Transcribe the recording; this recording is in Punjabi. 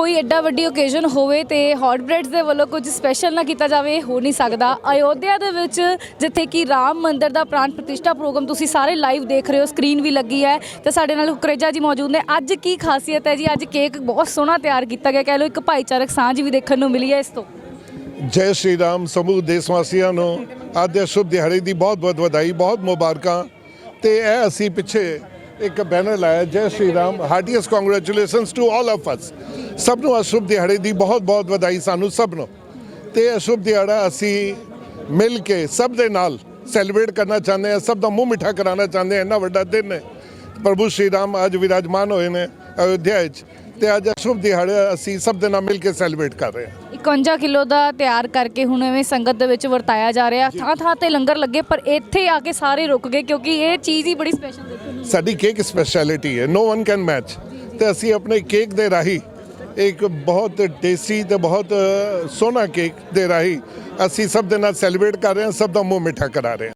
ਕੋਈ ਐਡਾ ਵੱਡੀ ਓਕੇਜ਼ਨ ਹੋਵੇ ਤੇ ਹੌਟ ਬ੍ਰੈਡਸ ਦੇ ਵੱਲੋਂ ਕੁਝ ਸਪੈਸ਼ਲ ਨਾ ਕੀਤਾ ਜਾਵੇ ਹੋ ਨਹੀਂ ਸਕਦਾ। ਅਯੋਧਿਆ ਦੇ ਵਿੱਚ ਜਿੱਥੇ ਕਿ ਰਾਮ ਮੰਦਿਰ ਦਾ ਪ੍ਰਾਣ ਪ੍ਰਤਿਸ਼ਠਾ ਪ੍ਰੋਗਰਾਮ ਤੁਸੀਂ ਸਾਰੇ ਲਾਈਵ ਦੇਖ ਰਹੇ ਹੋ ਸਕਰੀਨ ਵੀ ਲੱਗੀ ਹੈ। ਤੇ ਸਾਡੇ ਨਾਲ ਹੁਕਰੇਜਾ ਜੀ ਮੌਜੂਦ ਨੇ। ਅੱਜ ਕੀ ਖਾਸੀਅਤ ਹੈ ਜੀ? ਅੱਜ ਕੇਕ ਬਹੁਤ ਸੋਹਣਾ ਤਿਆਰ ਕੀਤਾ ਗਿਆ। ਕਹਿ ਲਓ ਇੱਕ ਭਾਈਚਾਰਕ ਸਾਂਝ ਵੀ ਦੇਖਣ ਨੂੰ ਮਿਲੀ ਹੈ ਇਸ ਤੋਂ। ਜੈ ਸ਼੍ਰੀ ਰਾਮ ਸਮੂਹ ਦੇਸ਼ ਵਾਸੀਆਂ ਨੂੰ। ਅੱਜ ਦੇ ਸ਼ੁਭ ਦਿਹਾੜੇ ਦੀ ਬਹੁਤ ਬਹੁਤ ਵਧਾਈ, ਬਹੁਤ ਮੁਬਾਰਕਾਂ। ਤੇ ਇਹ ਅਸੀਂ ਪਿੱਛੇ ਇੱਕ ਬੈਨਰ ਲਾਇਆ, ਜੈ Shri Ram. Heartiest congratulations to all of us ਸਭ ਨੂੰ ਅਸ਼ੁਭ ਦਿਹਾੜੇ ਦੀ ਬਹੁਤ ਬਹੁਤ ਵਧਾਈ ਸਾਨੂੰ ਸਭ ਨੂੰ ਤੇ ਅਸ਼ੁਭ ਦਿਹਾੜਾ ਅਸੀਂ ਮਿਲ ਕੇ ਸਭ ਦੇ ਨਾਲ ਸੈਲੀਬ੍ਰੇਟ ਕਰਨਾ ਚਾਹੁੰਦੇ ਹਾਂ, ਸਭ ਦਾ ਮੂੰਹ ਮਿੱਠਾ ਕਰਾਉਣਾ ਚਾਹੁੰਦੇ ਹਾਂ। ਇੰਨਾ ਵੱਡਾ ਦਿਨ ਹੈ। ਪ੍ਰਭੂ ਸ਼੍ਰੀ ਰਾਮ ਅੱਜ ਵਿਰਾਜਮਾਨ ਹੋਏ ਨੇ ਅਯੋਧਿਆ ਵਿੱਚ। ਤੇ ਅੱਜ ਇਹ ਸ਼ੁਭ ਦਿਹਾੜਾ ਅਸੀਂ ਸਭ ਦੇ ਨਾਲ ਮਿਲ ਕੇ ਸੈਲੀਬ੍ਰੇਟ ਕਰ ਰਹੇ ਹਾਂ। 51 ਕਿਲੋ ਦਾ ਤਿਆਰ ਕਰਕੇ ਹੁਣ ਐਵੇਂ ਸੰਗਤ ਦੇ ਵਿੱਚ ਵਰਤਾਇਆ ਜਾ ਰਿਹਾ। ਥਾਂ ਥਾਂ ਤੇ ਲੰਗਰ ਲੱਗੇ ਪਰ ਇੱਥੇ ਆ ਕੇ ਸਾਰੇ ਰੁਕ ਗਏ ਕਿਉਂਕਿ ਇਹ ਚੀਜ਼ ਹੀ ਬੜੀ ਸਪੈਸ਼ਲ ਦੇਖਣ ਨੂੰ ਸਾਡੀ ਕੇਕ ਸਪੈਸ਼ਲਿਟੀ ਹੈ ਨੋ ਵਨ ਕੈਨ ਮੈਚ ਤੇ ਅਸੀਂ ਆਪਣੇ ਕੇਕ ਦੇ ਰਾਹੀਂ ਇੱਕ ਬਹੁਤ ਟੇਸਟੀ ਤੇ ਬਹੁਤ ਸੋਹਣਾ ਕੇਕ ਦੇ ਰਾਹੀਂ ਅਸੀਂ ਸਭ ਦੇ ਨਾਲ ਸੈਲੀਬ੍ਰੇਟ ਕਰ ਰਹੇ ਹਾਂ ਸਭ ਦਾ ਮੂੰਹ ਮਿੱਠਾ ਕਰਾ ਰਹੇ ਹਾਂ।